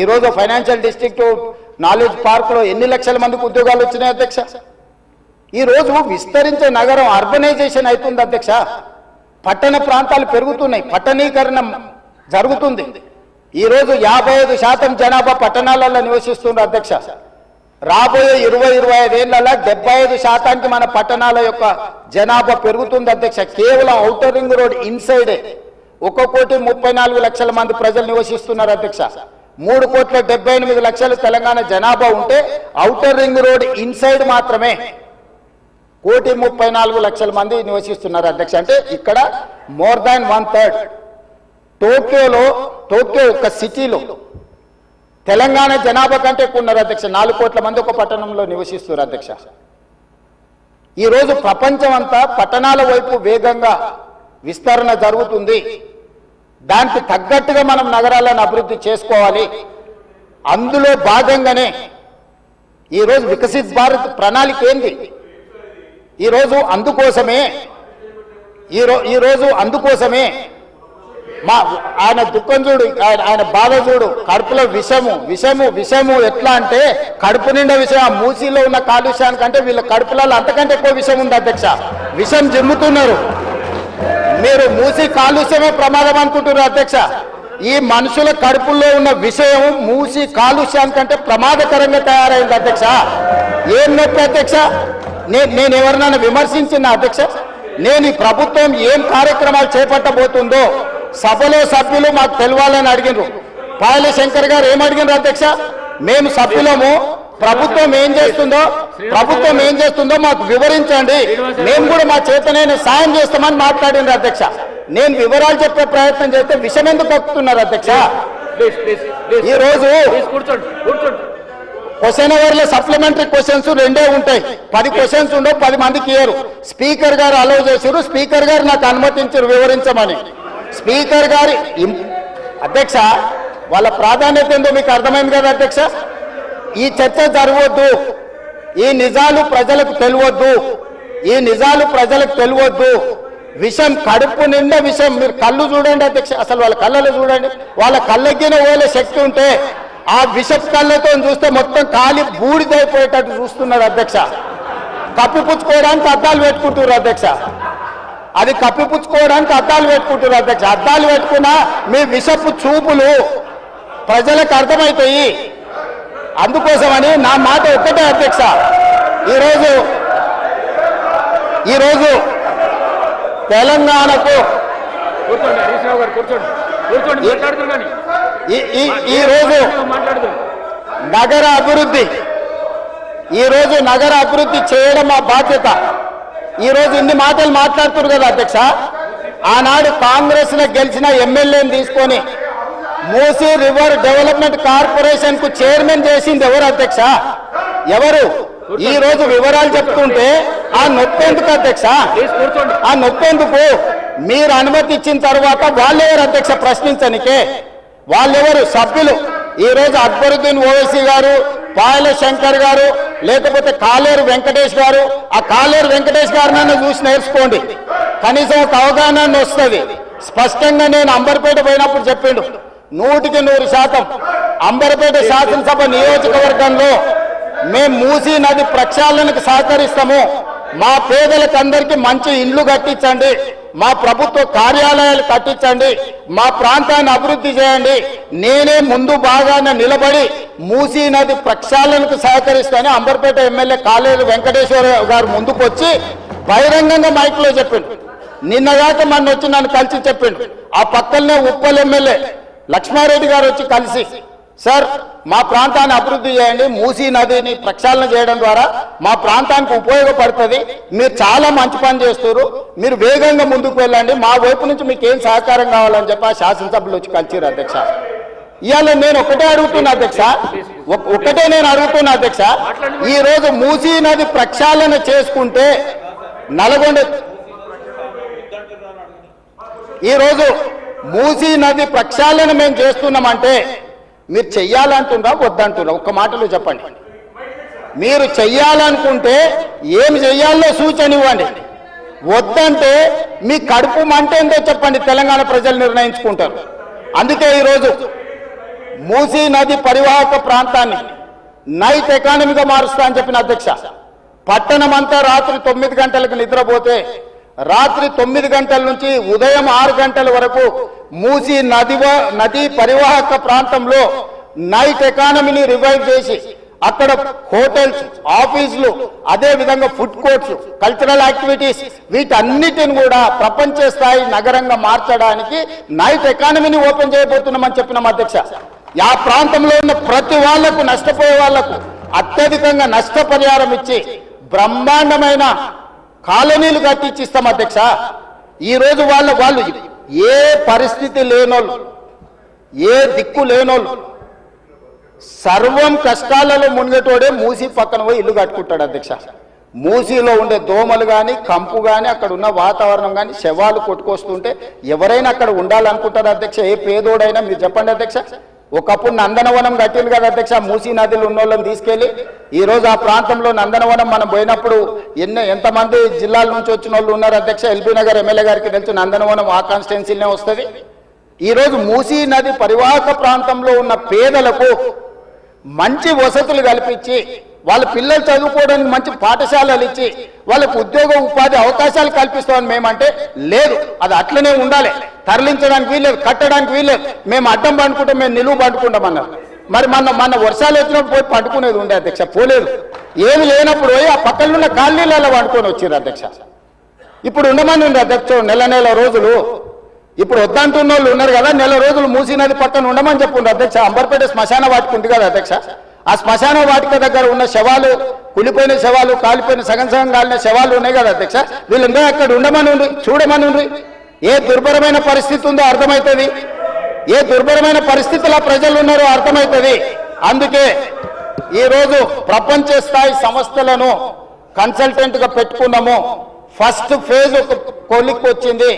ఈరోజు financial district knowledge పార్క్లో ఎన్ని లక్షల మందికి ఉద్యోగాలు వచ్చినాయి అధ్యక్ష? ఈరోజు విస్తరించే నగరం అర్బనైజేషన్ అవుతుంది అధ్యక్ష. పట్టణ ప్రాంతాలు పెరుగుతున్నాయి పట్టణీకరణ జరుగుతుంది. ఈరోజు యాభై ఐదు శాతం జనాభా పట్టణాలలో నివసిస్తున్నారు అధ్యక్ష. రాబోయే ఇరవై ఇరవై ఐదేళ్ళలో డెబ్బై ఐదు శాతానికి మన పట్టణాల యొక్క జనాభా పెరుగుతుంది అధ్యక్ష. కేవలం ఔటర్ రింగ్ రోడ్ ఇన్సైడే ఒక కోటి ముప్పై నాలుగు లక్షల మంది ప్రజలు నివసిస్తున్నారు అధ్యక్ష. మూడు కోట్ల డెబ్బై ఎనిమిది లక్షలు తెలంగాణ జనాభా ఉంటే అవుటర్ రింగ్ రోడ్ ఇన్సైడ్ మాత్రమే కోటి ముప్పై నాలుగు లక్షల మంది నివసిస్తున్నారు అధ్యక్ష. అంటే ఇక్కడ మోర్ దాన్ వన్ థర్డ్. టోక్యోలో టోక్యో ఒక సిటీలో తెలంగాణ జనాభా కంటే ఎక్కువ ఉన్నారు అధ్యక్ష. నాలుగు కోట్ల మంది ఒక పట్టణంలో నివసిస్తున్నారు అధ్యక్ష. ఈరోజు ప్రపంచం అంతా పట్టణాల వైపు వేగంగా విస్తరణ జరుగుతుంది. దానికి తగ్గట్టుగా మనం నగరాలను అభివృద్ధి చేసుకోవాలి. అందులో భాగంగానే ఈరోజు వికసిత్ భారత్ ప్రణాళిక ఏంది? ఈరోజు అందుకోసమే ఈరో ఈరోజు అందుకోసమే మా ఆయన దుఃఖం చూడు ఆయన ఆయన బాధ చూడు కడుపులో విషము విషము విషము ఎట్లా అంటే కడుపు నిండా విషయం ఆ మూసీలో ఉన్న కాలుష్యానికంటే వీళ్ళ కడుపులలో అంతకంటే ఎక్కువ విషం ఉంది అధ్యక్ష. విషం జిమ్ముతున్నారు. మీరు మూసి కాలుష్యమే ప్రమాదం అనుకుంటున్నారు అధ్యక్ష. ఈ మనుషుల కడుపుల్లో ఉన్న విషయం మూసి కాలుష్యానికంటే ప్రమాదకరంగా తయారైంది అధ్యక్ష. ఏం నొప్పి అధ్యక్ష? నేను నేను ఎవరినైనా విమర్శించిన అధ్యక్ష? నేను ఈ ప్రభుత్వం ఏం కార్యక్రమాలు చేపట్టబోతుందో సభలో సభ్యులు మాకు తెలవాలని అడిగినారు. పాయల శంకర్ గారు ఏం అడిగినారు అధ్యక్ష? మేము సభ్యులము. ప్రభుత్వం ఏం చేస్తుందో ప్రభుత్వం ఏం చేస్తుందో మాకు వివరించండి. మేము కూడా మా చేతనైన సాయం చేస్తామని మాట్లాడిండ్రు అధ్యక్ష. నేను వివరాలు చెప్పే ప్రయత్నం చేస్తే విషయం ఎందుకు కక్కుతున్నారు అధ్యక్ష? ఈ రోజు క్వశ్చన్ అవర్లో సప్లిమెంటరీ క్వశ్చన్స్ రెండే ఉంటాయి. పది క్వశ్చన్స్ ఉండవు పది మందికి ఇయ్యరు. స్పీకర్ గారు అలౌ చేశారు స్పీకర్ గారు నాకు అనుమతించారు వివరించమని. స్పీకర్ గారి అధ్యక్ష వాళ్ళ ప్రాధాన్యత ఏందో మీకు అర్థమైంది కదా అధ్యక్ష? ఈ చర్చ జరగవద్దు. ఈ నిజాలు ప్రజలకు తెలియవద్దు. ఈ నిజాలు ప్రజలకు తెలియవద్దు. విషం కడుపు నిండా విషం. మీరు కళ్ళు చూడండి అధ్యక్ష. అసలు వాళ్ళ కళ్ళలో చూడండి. వాళ్ళ కళ్ళకిన ఓలే శక్తి ఉంటే ఆ విషపు కళ్ళతో చూస్తే మొత్తం కాలి బూడిదైపోయేటట్టు చూస్తున్నారు అధ్యక్ష. కప్పిపుచ్చుకోవడానికి అద్దాలు పెట్టుకుంటున్నారు అధ్యక్ష. అది కప్పిపుచ్చుకోవడానికి అద్దాలు పెట్టుకుంటున్నారు అధ్యక్ష. అద్దాలు పెట్టుకున్నా మీ విషపు చూపులు ప్రజలకు అర్థమవుతాయి అందుకోసమని నా మాట ఒక్కటే అధ్యక్ష. ఈరోజు ఈరోజు తెలంగాణకు కూర్చోండి హరీష్ రావు గారు కూర్చోండి. కూర్చోండి మాట్లాడుతున్నారు కానీ. ఈ ఈ ఈ రోజు మాట్లాడుతుంది నగర అభివృద్ధి ఈ రోజు నగర అభివృద్ధి చేయడం మా బాధ్యత. ఈ రోజు ఇన్ని మాటలు మాట్లాడుతున్నారు కదా అధ్యక్ష. ఆనాడు కాంగ్రెస్లో గెలిచిన ఎమ్మెల్యేని తీసుకొని మూసీ రివర్ డెవలప్మెంట్ కార్పొరేషన్కు చైర్మన్ చేసింది ఎవరు అధ్యక్ష? ఎవరు? ఈ రోజు వివరాలు చెప్తుంటే ఆ నొప్పేందుకు అధ్యక్ష? ఆ నొప్పేందుకు మీరు అనుమతి ఇచ్చిన తర్వాత వాళ్ళెవరు అధ్యక్ష ప్రశ్నించనికే? వాళ్ళెవరు సభ్యులు. ఈ రోజు అక్బరుద్దీన్ ఓవైసీ గారు పాయల శంకర్ గారు లేకపోతే కాలేరు వెంకటేష్ గారు ఆ కాలేరు వెంకటేష్ గారినైనా చూసి నేర్చుకోండి. కనీసం ఒక అవగాహన వస్తుంది. స్పష్టంగా నేను అంబర్పేట పోయినప్పుడు చెప్పిండు. నూటికి నూరు శాతం అంబర్పేట శాసనసభ నియోజకవర్గంలో మేము మూసీ నది ప్రక్షాళనకు సహకరిస్తాము. మా పేదలకందరికీ మంచి ఇండ్లు కట్టించండి. మా ప్రభుత్వ కార్యాలయాలు కట్టించండి. మా ప్రాంతాన్ని అభివృద్ధి చేయండి. నేనే ముందు భాగాన నిలబడి మూసీ నది ప్రక్షాళనకు సహకరిస్తానని అంబర్పేట ఎమ్మెల్యే కాలేరు వెంకటేశ్వర గారు ముందుకు వచ్చి బహిరంగంగా మైక్లో చెప్పిండు. నిన్నగాక మొన్న వచ్చి నన్ను కలిసి చెప్పిండు. ఆ పక్కనే ఉప్పల్ ఎమ్మెల్యే లక్ష్మారెడ్డి గారు వచ్చి కలిసి సార్ మా ప్రాంతాన్ని అభివృద్ధి చేయండి మూసీ నదిని ప్రక్షాళన చేయడం ద్వారా మా ప్రాంతానికి ఉపయోగపడుతుంది. మీరు చాలా మంచి పని చేస్తారు మీరు వేగంగా ముందుకు వెళ్ళండి. మా వైపు నుంచి మీకు ఏం సహకారం కావాలని చెప్పి ఆ శాసనసభ్యులు వచ్చి కలిసిరు అధ్యక్ష. ఇవాళ నేను ఒకటే అడుగుతున్నా అధ్యక్ష. ఒకటే నేను అడుగుతున్నా అధ్యక్ష. ఈ రోజు మూసీ నది ప్రక్షాళన చేసుకుంటే నల్గొండ ఈరోజు మూసీ నది ప్రక్షాళన మేము చేస్తున్నామంటే మీరు చెయ్యాలంటున్నా వద్దంటున్నా. ఒక్క మాటలో చెప్పండి. మీరు చెయ్యాలనుకుంటే ఏం చెయ్యాలో సూచన ఇవ్వండి వద్దంటే మీ కడుపు మంట ఏందో చెప్పండి తెలంగాణ ప్రజలు నిర్ణయించుకుంటారు. అందుకే ఈరోజు మూసీ నది పరివాహక ప్రాంతాన్ని నైట్ ఎకానమీగా మారుస్తా అని చెప్పిన అధ్యక్ష. పట్టణం అంతా రాత్రి తొమ్మిది గంటలకు నిద్రపోతే రాత్రి తొమ్మిది గంటల నుంచి ఉదయం ఆరు గంటల వరకు మూసి నది నదీ పరివాహక ప్రాంతంలో నైట్ ఎకానమీని రివైవ్ చేసి అక్కడ హోటల్స్ ఆఫీసులు అదే విధంగా ఫుడ్ కోర్ట్స్ కల్చరల్ యాక్టివిటీస్ వీటన్నిటిని కూడా ప్రపంచ స్థాయి నగరంగా మార్చడానికి నైట్ ఎకానమీని ఓపెన్ చేయబోతున్నామని చెప్పినాం అధ్యక్ష. ఆ ప్రాంతంలో ఉన్న ప్రతి వాళ్ళకు నష్టపోయే వాళ్ళకు అత్యధికంగా నష్టపరిహారం ఇచ్చి బ్రహ్మాండమైన కాలనీలు కట్టించి ఇస్తాం అధ్యక్ష ఈరోజు వాళ్ళ వాళ్ళు ఏ పరిస్థితి లేనోళ్ళు ఏ దిక్కు లేనోళ్ళు సర్వం కష్టాలలో మునిగేటోడే మూసి పక్కన పోయి ఇల్లు కట్టుకుంటాడు అధ్యక్ష. మూసీలో ఉండే దోమలు కానీ కంపు కానీ అక్కడ ఉన్న వాతావరణం కానీ శవాలు కొట్టుకొస్తుంటే ఎవరైనా అక్కడ ఉండాలనుకుంటారు అధ్యక్ష? ఏ పేదోడైనా మీరు చెప్పండి అధ్యక్ష. ఒకప్పుడు నందనవనం కట్టింది కదా అధ్యక్ష మూసీ నదిలో ఉన్న వాళ్ళని తీసుకెళ్ళి ఈరోజు ఆ ప్రాంతంలో నందనవనం మనం పోయినప్పుడు ఎన్నో ఎంతమంది జిల్లాల నుంచి వచ్చిన వాళ్ళు ఉన్నారు అధ్యక్ష ఎల్బీ నగర్ ఎమ్మెల్యే గారికి తెలుసు నందనవనం ఆ కాన్స్టిట్యున్సీనే వస్తుంది. ఈరోజు మూసీ నది పరివాహక ప్రాంతంలో ఉన్న పేదలకు మంచి వసతులు కల్పించి వాళ్ళ పిల్లలు చదువుకోవడానికి మంచి పాఠశాలలు ఇచ్చి వాళ్ళకు ఉద్యోగ ఉపాధి అవకాశాలు కల్పిస్తామని మేమంటే లేదు. అది అట్లనే ఉండాలి. తరలించడానికి వీల్లేదు కట్టడానికి వీల్లేదు. మేము అడ్డం పండుకుంటాం మేము నిలువు పండుకుంటామన్నారు మరి మన మన వర్షాలు వచ్చినప్పుడు పోయి పండుకునేది ఉండే అధ్యక్ష పోలేదు. ఏమి లేనప్పుడు ఆ పక్కన ఉన్న కాలనీలలో పండుకొని వచ్చారు అధ్యక్ష. ఇప్పుడు ఉండమని ఉంది అధ్యక్ష నెల నెల రోజులు ఇప్పుడు వద్దంటున్న వాళ్ళు ఉన్నారు కదా నెల రోజులు మూసినది పక్కన ఉండమని చెప్పుండ్రు అధ్యక్ష. అంబర్పేట శ్మశాన వాటిక ఉంది కదా అధ్యక్ష. ఆ శ్మశాన వాటిక దగ్గర ఉన్న శవాలు కులిపోయిన శవాలు కాలిపోయిన సగం సగం కాలిన శవాలు ఉన్నాయి కదా అధ్యక్ష. వీళ్ళందరూ అక్కడ ఉండమని ఉండి చూడమని ఉండి ఏ దుర్భరమైన పరిస్థితి ఉందో అర్థమవుతుంది ఏ దుర్భరమైన పరిస్థితుల్లో ప్రజలు ఉన్నారో అర్థమవుతుంది అందుకే ఈరోజు ప్రపంచ స్థాయి సంస్థలను కన్సల్టెంట్గా పెట్టుకున్నాము. ఫస్ట్ ఫేజ్ ఒక కొలిక్కి వచ్చింది.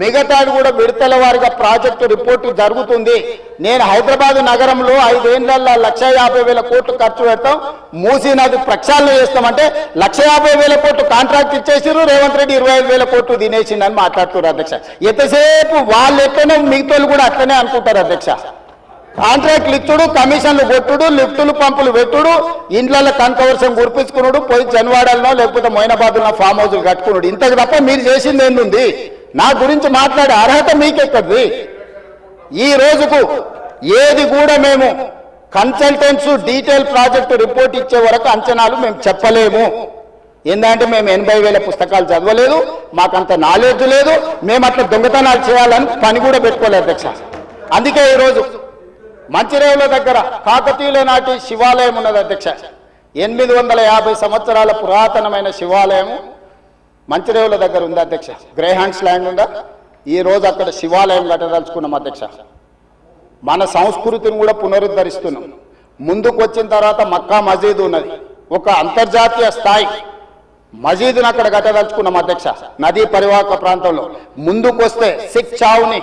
మిగతాది కూడా విడతల వారిగా ప్రాజెక్టు రిపోర్టు జరుగుతుంది. నేను హైదరాబాద్ నగరంలో ఐదేళ్ళలో లక్ష యాభై వేల కోట్లు ఖర్చు పెడతాం. మూసీ నది ప్రక్షాళన చేస్తామంటే లక్ష యాభై వేల కోట్లు కాంట్రాక్ట్ ఇచ్చేసిరు రేవంత్ రెడ్డి ఇరవై ఐదు వేల కోట్లు తినేసిండని మాట్లాడుతున్నారు అధ్యక్ష. ఎంతసేపు వాళ్ళు ఎట్లనో మిగతాలు కూడా అట్లనే అనుకుంటారు అధ్యక్ష. కాంట్రాక్ట్లు ఇచ్చుడు కమిషన్లు కొట్టుడు లిఫ్టులు పంపులు పెట్టుడు ఇండ్లలో కనకవర్షం కురిపించుకున్నాడు పోయి జన్వాడల్లో లేకపోతే మొయినాబాద్లో ఫామ్ హౌస్లు కట్టుకున్నాడు ఇంతకు తప్ప మీరు చేసింది ఏంది నా గురించి మాట్లాడే అర్హత మీకెక్కడిది? ఈ రోజుకు ఏది కూడా మేము కన్సల్టెంట్స్ డీటెయిల్ ప్రాజెక్టు రిపోర్ట్ ఇచ్చే వరకు అంచనాలు మేము చెప్పలేము. ఏంటంటే మేము ఎనభై వేల పుస్తకాలు చదవలేదు మాకంత నాలెడ్జ్ లేదు మేము అట్లా దొంగతనాలు చేయాలని పని కూడా పెట్టుకోలేదు అధ్యక్ష. అందుకే ఈరోజు మంచిరేవుల దగ్గర కాకతీయుల నాటి శివాలయం ఉన్నది అధ్యక్ష. ఎనిమిది వందల యాభై సంవత్సరాల పురాతనమైన శివాలయము. మంచిరేవుల దగ్గర ఉంది అధ్యక్ష. గ్రేహాండ్స్ ల్యాండ్ ఉందా? ఈ రోజు అక్కడ శివాలయం కట్టదలుచుకున్నాం అధ్యక్ష. మన సంస్కృతిని కూడా పునరుద్ధరిస్తున్నాం. ముందుకు వచ్చిన తర్వాత మక్కా మజీద్ ఉన్నది. ఒక అంతర్జాతీయ స్థాయి మసీదును అక్కడ కట్టదలుచుకున్నాం అధ్యక్ష. నదీ పరివాహక ప్రాంతంలో. ముందుకు వస్తే సిక్ చావుని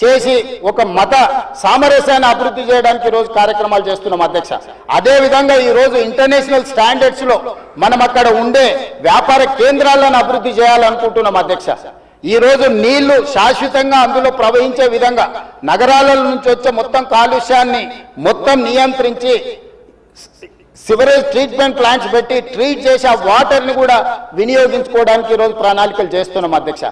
చేసి ఒక మత సామరస్యాన్ని అభివృద్ధి చేయడానికి ఈ రోజు కార్యక్రమాలు చేస్తున్నాం అధ్యక్ష. అదే విధంగా ఇంటర్నేషనల్ స్టాండర్డ్స్లో మనం అక్కడ ఉండే వ్యాపార కేంద్రాలను అభివృద్ధి చేయాలనుకుంటున్నాం అధ్యక్ష. ఈ రోజు నీళ్ళు శాశ్వతంగా అందులో ప్రవహించే విధంగా నగరాల నుంచి వచ్చే మొత్తం కాలుష్యాన్ని మొత్తం నియంత్రించి సివరేజ్ ట్రీట్మెంట్ ప్లాంట్స్ పెట్టి ట్రీట్ చేసి ఆ వాటర్ని కూడా వినియోగించుకోవడానికి ఈరోజు ప్రణాళికలు చేస్తున్నాం అధ్యక్ష.